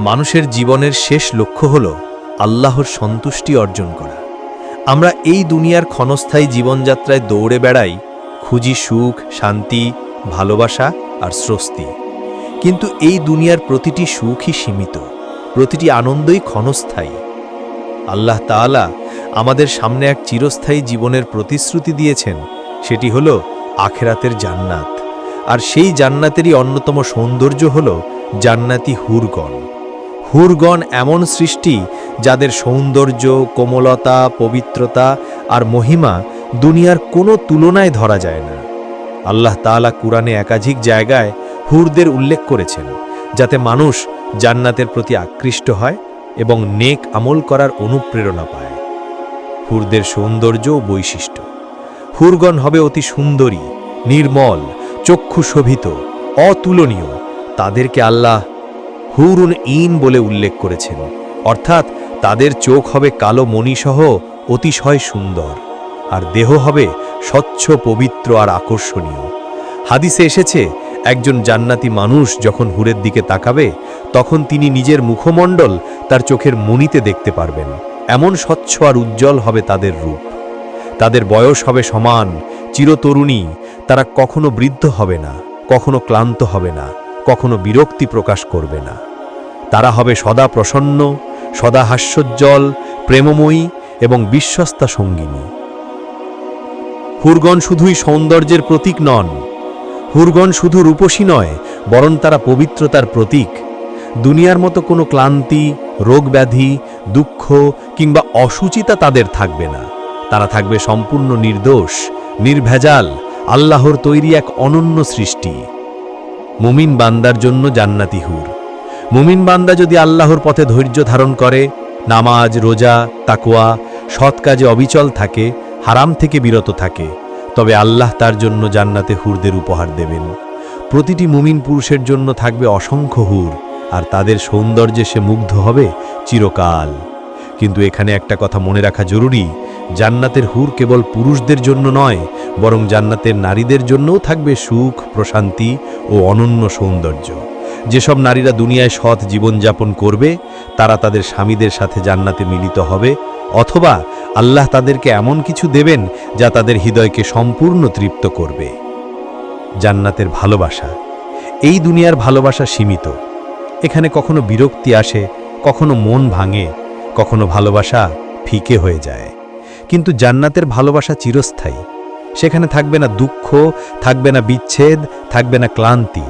মানুষের জীবনের শেষ লক্ষ্য হল আল্লাহর সন্তুষ্টি অর্জন করা। আমরা এই দুনিয়ার ক্ষণস্থায়ী জীবনযাত্রায় দৌড়ে বেড়াই, খুঁজি সুখ, শান্তি, ভালোবাসা আর স্বস্তি। কিন্তু এই দুনিয়ার প্রতিটি সুখই সীমিত, প্রতিটি আনন্দই ক্ষণস্থায়ী। আল্লাহ তাআলা আমাদের সামনে এক চিরস্থায়ী জীবনের প্রতিশ্রুতি দিয়েছেন, সেটি হল আখেরাতের জান্নাত। আর সেই জান্নাতেরই অন্যতম সৌন্দর্য হল জান্নাতি হুরগণ। হুরগণ এমন সৃষ্টি যাদের সৌন্দর্য, কোমলতা, পবিত্রতা আর মহিমা দুনিয়ার কোনো তুলনায় ধরা যায় না। আল্লাহ তাআলা কুরআনে একাধিক জায়গায় হুরদের উল্লেখ করেছেন, যাতে মানুষ জান্নাতের প্রতি আকৃষ্ট হয় এবং নেক আমল করার অনুপ্রেরণা পায়। হুরদের সৌন্দর্য ও বৈশিষ্ট্য। হুরগণ হবে অতি সুন্দরী, নির্মল চক্ষু শোভিত অতুলনীয়। তাদেরকে আল্লাহ হুরুন ইন বলে উল্লেখ করেছেন। অর্থাৎ তাদের চোখ হবে কালো মণিসহ, অতিশয় সুন্দর, আর দেহ হবে স্বচ্ছ, পবিত্র আর আকর্ষণীয়। হাদিসে এসেছে, একজন জান্নাতি মানুষ যখন হুরের দিকে তাকাবে, তখন তিনি নিজের মুখমণ্ডল তার চোখের মণিতে দেখতে পারবেন। এমন স্বচ্ছ আর উজ্জ্বল হবে তাদের রূপ। তাদের বয়স হবে সমান, চিরতরুণী, তারা কখনো বৃদ্ধ হবে না, কখনো ক্লান্ত হবে না, কখনো বিরক্তি প্রকাশ করবে না। তারা হবে সদা প্রসন্ন, সদা হাস্যোজ্জ্বল, প্রেমময়ী এবং বিশ্বস্তা সঙ্গিনী। হুরগণ শুধুই সৌন্দর্যের প্রতীক নন, হুরগণ শুধু রূপসী নয়, বরং তারা পবিত্রতার প্রতীক। দুনিয়ার মতো কোনো ক্লান্তি, রোগব্যাধি, দুঃখ কিংবা অসুচিতা তাদের থাকবে না। তারা থাকবে সম্পূর্ণ নির্দোষ, নির্ভেজাল, আল্লাহর তৈরি এক অনন্য সৃষ্টি। মুমিন বান্দার জন্য জান্নাতি হুর। মুমিন বান্দা যদি আল্লাহর পথে ধৈর্য ধারণ করে, নামাজ, রোজা তাকুয়া সৎ কাজে অবিচল থাকে, হারাম থেকে বিরত থাকে, তবে আল্লাহ তার জন্য জান্নাতে হুরদের উপহার দেবেন। প্রতিটি মুমিন পুরুষের জন্য থাকবে অসংখ্য হুর, আর তাদের সৌন্দর্যে সে মুগ্ধ হবে চিরকাল। কিন্তু এখানে একটা কথা মনে রাখা জরুরি, জান্নাতের হুর কেবল পুরুষদের জন্য নয়, বরং জান্নাতের নারীদের জন্যও থাকবে সুখ, প্রশান্তি ও অনন্য সৌন্দর্য। যেসব নারীরা দুনিয়ায় সৎ জীবনযাপন করবে, তারা তাদের স্বামীদের সাথে জান্নাতে মিলিত হবে, অথবা আল্লাহ তাদেরকে এমন কিছু দেবেন যা তাদের হৃদয়কে সম্পূর্ণ তৃপ্ত করবে। জান্নাতের ভালোবাসা। এই দুনিয়ার ভালোবাসা সীমিত। এখানে কখনো বিরক্তি আসে, কখনো মন ভাঙে, কখনো ভালোবাসা ফিকে হয়ে যায়। কিন্তু জান্নাতের ভালোবাসা চিরস্থায়ী। সেখানে থাকবে না দুঃখ, থাকবে না বিচ্ছেদ, থাকবে না ক্লান্তি।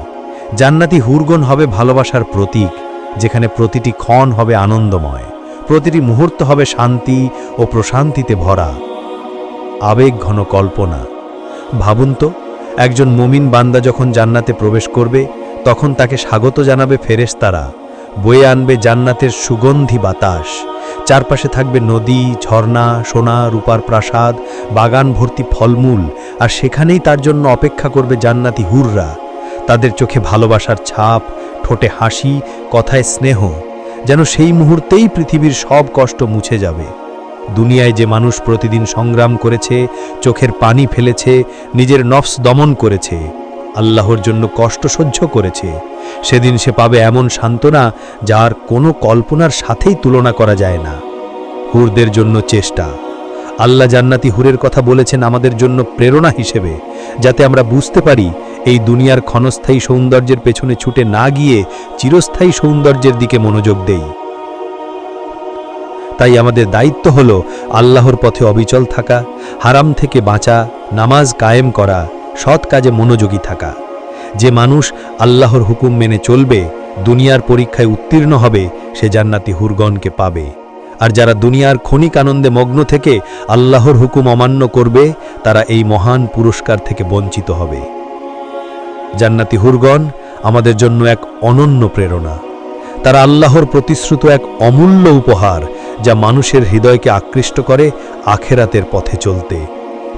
জান্নাতি হুরগন হবে ভালোবাসার প্রতীক, যেখানে প্রতিটি ক্ষণ হবে আনন্দময়, প্রতিটি মুহূর্ত হবে শান্তি ও প্রশান্তিতে ভরা। আবেগ ঘন কল্পনা। ভাবুন তো, একজন মুমিন বান্দা যখন জান্নাতে প্রবেশ করবে, তখন তাকে স্বাগত জানাবে ফেরেশতারা। বয়ে আনবে জান্নাতের সুগন্ধি বাতাস। চারপাশে থাকবে নদী, ঝর্ণা, সোনা, রূপার প্রাসাদ বাগান ভর্তি ফলমূল, আর সেখানেই তার জন্য অপেক্ষা করবে জান্নাতি হুররা। তাদের চোখে ভালোবাসার ছাপ, ঠোঁটে হাসি, কথায় স্নেহ। যেন সেই মুহূর্তেই পৃথিবীর সব কষ্ট মুছে যাবে। দুনিয়ায় যে মানুষ প্রতিদিন সংগ্রাম করেছে, চোখের পানি ফেলেছে, নিজের নফস দমন করেছে, আল্লাহর জন্য কষ্ট সহ্য করেছে, সেদিন সে পাবে এমন সান্ত্বনা যার কোনো কল্পনার সাথেই তুলনা করা যায় না। হুরদের জন্য চেষ্টা। আল্লাহ জান্নাতি হুরের কথা বলেছেন আমাদের জন্য প্রেরণা হিসেবে, যাতে আমরা বুঝতে পারি এই দুনিয়ার ক্ষণস্থায়ী সৌন্দর্যের পেছনে ছুটে না গিয়ে চিরস্থায়ী সৌন্দর্যের দিকে মনোযোগ দেই। তাই আমাদের দায়িত্ব হল আল্লাহর পথে অবিচল থাকা, হারাম থেকে বাঁচা, নামাজ কায়েম করা, সৎ কাজে মনোযোগী থাকা। যে মানুষ আল্লাহর হুকুম মেনে চলবে, দুনিয়ার পরীক্ষায় উত্তীর্ণ হবে, সে জান্নাতি হুরগণকে পাবে। আর যারা দুনিয়ার ক্ষণিক আনন্দে মগ্ন থেকে আল্লাহর হুকুম অমান্য করবে, তারা এই মহান পুরস্কার থেকে বঞ্চিত হবে। জান্নাতি হুরগণ আমাদের জন্য এক অনন্য প্রেরণা। তারা আল্লাহর প্রতিশ্রুত এক অমূল্য উপহার, যা মানুষের হৃদয়কে আকৃষ্ট করে আখেরাতের পথে চলতে।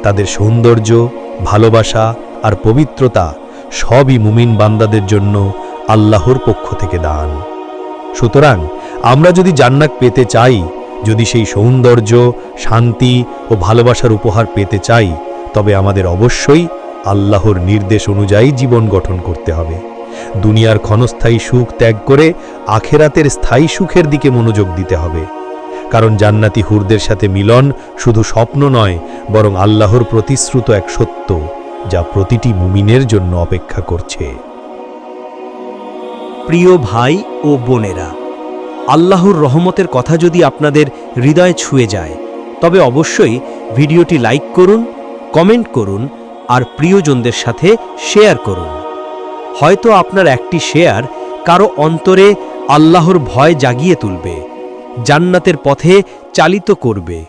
তাদের সৌন্দর্য, ভালোবাসা আর পবিত্রতা সবই মুমিন বান্দাদের জন্য আল্লাহর পক্ষ থেকে দান। সুতরাং আমরা যদি জান্নাত পেতে চাই, যদি সেই সৌন্দর্য, শান্তি ও ভালোবাসার উপহার পেতে চাই, তবে আমাদের অবশ্যই আল্লাহর নির্দেশ অনুযায়ী জীবন গঠন করতে হবে। দুনিয়ার ক্ষণস্থায়ী সুখ ত্যাগ করে আখেরাতের স্থায়ী সুখের দিকে মনোযোগ দিতে হবে। কারণ জান্নাতি হুরদের সাথে মিলন শুধু স্বপ্ন নয়, বরং আল্লাহর প্রতিশ্রুত এক সত্য, যা প্রতিটি মুমিনের জন্য অপেক্ষা করছে। প্রিয় ভাই ও বোনেরা, আল্লাহর রহমতের কথা যদি আপনাদের হৃদয় ছুঁয়ে যায়, তবে অবশ্যই ভিডিওটি লাইক করুন, কমেন্ট করুন আর প্রিয়জনদের সাথে শেয়ার করুন। হয়তো আপনার একটি শেয়ার কারও অন্তরে আল্লাহর ভয় জাগিয়ে তুলবে, জান্নাতের পথে চালিত করবে।